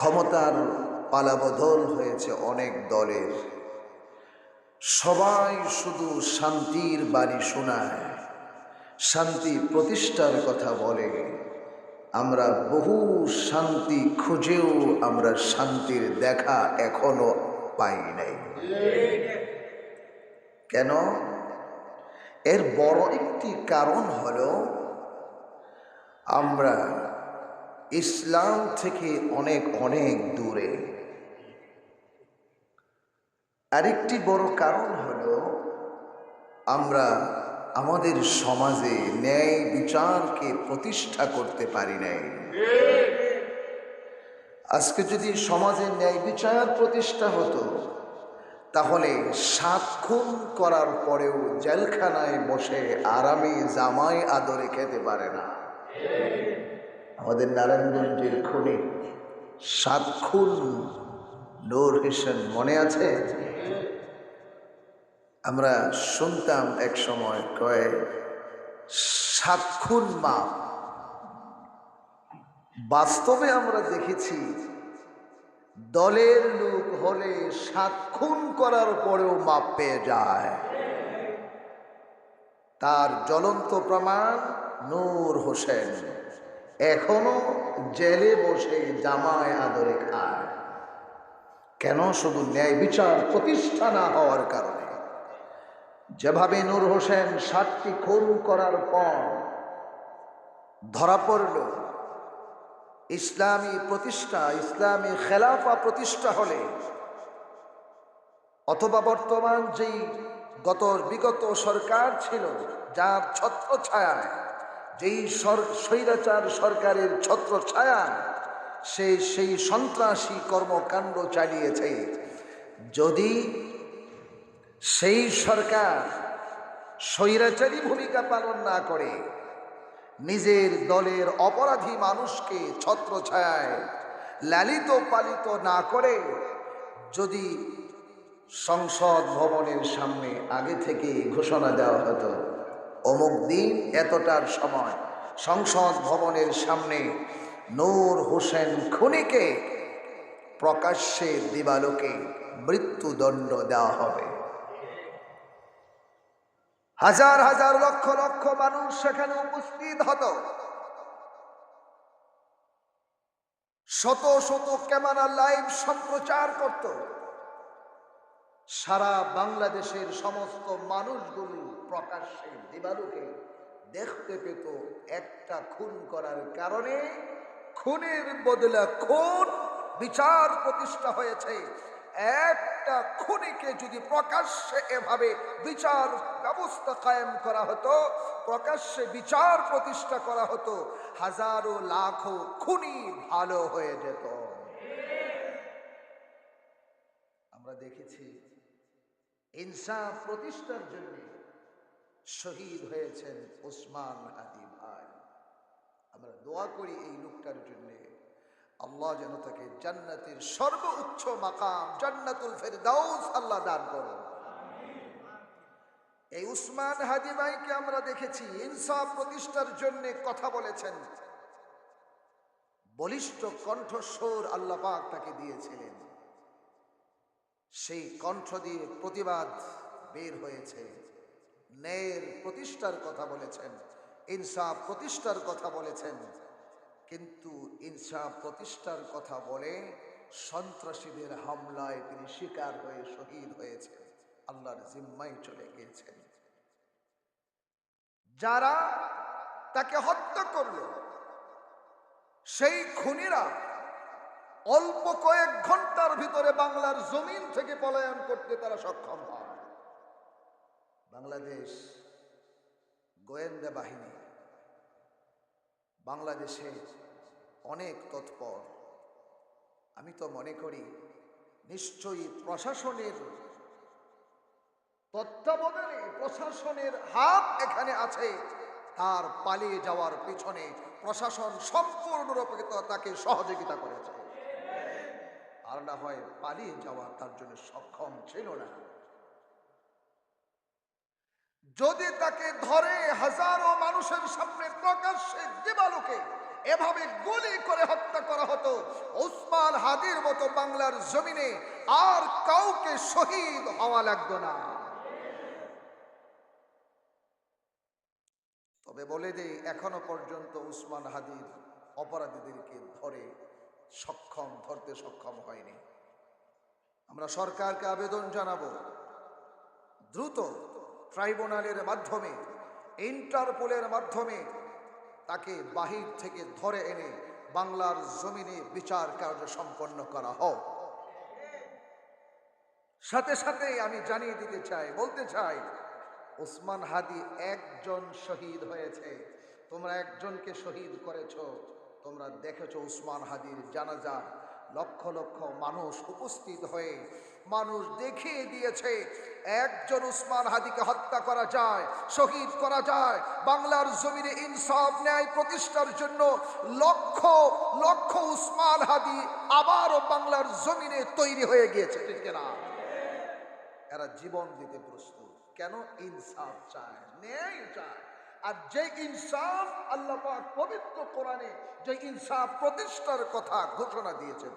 ক্ষমতার পালাবদল হয়েছে অনেক দলের। সবাই শুধু শান্তির বাড়ি শোনায়, শান্তি প্রতিষ্ঠার কথা বলে। আমরা বহু শান্তি খুঁজেও আমরা শান্তির দেখা এখনও পাই নাই। কেন? এর বড় একটি কারণ হলো আমরা ইসলাম থেকে অনেক অনেক দূরে। আরেকটি বড় কারণ হলো, আমরা আমাদের সমাজে ন্যায় বিচারকে প্রতিষ্ঠা করতে পারি নাই। আজকে যদি সমাজে ন্যায় বিচার প্রতিষ্ঠা হতো, তাহলে সাত খুন করার পরেও জেলখানায় বসে আরামে জামাই আদরে খেতে পারে না। আমাদের নারায়ণগঞ্জের খুনি সাত খুন নূর হোসেন মনে আছে? আমরা শুনতাম এক সময় কয়ে, সাত খুন মা। বাস্তবে আমরা দেখেছি দলের লোক হলে সাত খুন করার পরেও মাপ পেয়ে যায়। তার জ্বলন্ত প্রমাণ নূর হোসেন। এখনও জেলে বসে জামায় আদরে খায়। কেন শুধু ন্যায় বিচার প্রতিষ্ঠা না হওয়ার কারণে? যেভাবে নূর হোসেন সাতটি খুন করার পর ধরা পড়ল, ইসলামী প্রতিষ্ঠা, ইসলামী খেলাফা প্রতিষ্ঠা হলে, অথবা বর্তমান যেই গত বিগত সরকার ছিল, যার ছত্র ছায়ায় যেই স্বৈরাচার সরকারের ছত্র ছায়া সে সেই সন্ত্রাসী কর্মকাণ্ড চালিয়েছে। যদি সেই সরকার স্বৈরাচারী ভূমিকা পালন না করে, নিজের দলের অপরাধী মানুষকে ছত্র ছায়ায় লালিত পালিত না করে, যদি সংসদ ভবনের সামনে আগে থেকে ঘোষণা দেওয়া হতো অমুক দিন এতটার সময় সংসদ ভবনের সামনে নূর হোসেন খুনিকে প্রকাশ্যে দিবালোকে মৃত্যুদণ্ড দেওয়া হবে। হাজার হাজার লক্ষ লক্ষ মানুষ সেখানে উপস্থিত হতো। শত শত ক্যামেরা লাইভ সম্প্রচার করত। সারা বাংলাদেশের সমস্ত মানুষগুলো প্রকাশ্যে দিবালুকে দেখতে পেত একটা খুন করার কারণে খুনের বদলে খুন বিচার প্রতিষ্ঠা হয়েছে? একটা খুনিকে যদি প্রকাশ্যে এভাবে বিচার ব্যবস্থা কায়েম করা হতো, প্রকাশ্যে বিচার প্রতিষ্ঠা করা হতো, হাজারো লাখো খুনি ভালো হয়ে যেত। আমরা দেখেছি ইনসাফ প্রতিষ্ঠার জন্য শহীদ হয়েছেন ওসমান হাদি ভাই। আমরা দোয়া করি এই লোকটার জন্যে। আল্লাহ যেন তাকে জান্নাতের সর্বোচ্চ মাকাম, জান্নাতুল ফেরদাউস আল্লাহ দান করুন। এই উসমান হাদি ভাইকে আমরা দেখেছি ইনসাফ প্রতিষ্ঠার জন্য কথা বলেছেন। বলিষ্ঠ কণ্ঠস্বর আল্লাহ পাক তাকে দিয়েছিলেন। সেই কণ্ঠ দিয়ে প্রতিবাদ বের হয়েছে। ন্যায়ের প্রতিষ্ঠার কথা বলেছেন, ইনসাফ প্রতিষ্ঠার কথা বলেছেন। কিন্তু ইনসাফ প্রতিষ্ঠার কথা বলে সন্ত্রাসীদের হামলায় তিনি শিকার হয়ে শহীদ হয়েছেন, আল্লাহর জিম্মায় চলে গিয়েছেন। যারা তাকে হত্যা করল, সেই খুনিরা অল্প কয়েক ঘণ্টার ভিতরে বাংলার জমিন থেকে পলায়ন করতে তারা সক্ষম হয় বাংলাদেশ গোয়েন্দা বাহিনী, বাংলাদেশে অনেক তৎপর। আমি তো মনে করি, নিশ্চয়ই প্রশাসনের তত্ত্বাবধানে প্রশাসনের হাত এখানে আছে, তার পালিয়ে যাওয়ার পিছনে প্রশাসন সম্পূর্ণরূপে তাকে সহযোগিতা করেছে। আর না হয় পালিয়ে যাওয়া তার জন্য সক্ষম ছিল না। যদি তাকে ধরে হাজারো মানুষের সামনে প্রকাশ্যে দিবালোকে এভাবে গুলি করে হত্যা করা হতো, ওসমান হাদির মতো বাংলার জমিনে আর কাউকে শহীদ হওয়া লাগতো না। তবে বলে দেই এখনও পর্যন্ত উসমান হাদির অপরাধীদেরকে ধরে সক্ষম, ধরতে সক্ষম হয়নি। আমরা সরকারকে আবেদন জানাব। দ্রুত ট্রাইব্যুনালের মাধ্যমে, ইন্টারপোলের মাধ্যমে তাকে বাহির থেকে ধরে এনে বাংলার জমিনে বিচার কার্য সম্পন্ন করা হোক। সাথে সাথে আমি জানিয়ে দিতে চাই, বলতে চাই, ওসমান হাদি একজন শহীদ হয়েছে। তোমরা একজনকে শহীদ করেছ। তোমরা দেখেছ উসমান হাদির জানাজা। লক্ষ লক্ষ মানুষ উপস্থিত হয়ে মানুষ দেখিয়ে দিয়েছে, একজন উসমান হাদিকে হত্যা করা যায়, শহীদ করা যায়, বাংলার জমিনে ইনসাফ, ন্যায় প্রতিষ্ঠার জন্য লক্ষ লক্ষ উসমান হাদি আবারও বাংলার জমিনে তৈরি হয়ে গিয়েছে না এরা জীবন দিতে প্রস্তুত। কেন ইনসাফ চায়? ন্যায় চায়। আর যে ইনসাফ আল্লাহ পবিত্র কোরআনে যে ইনসাফ প্রতিষ্ঠার কথা ঘোষণা দিয়েছেন।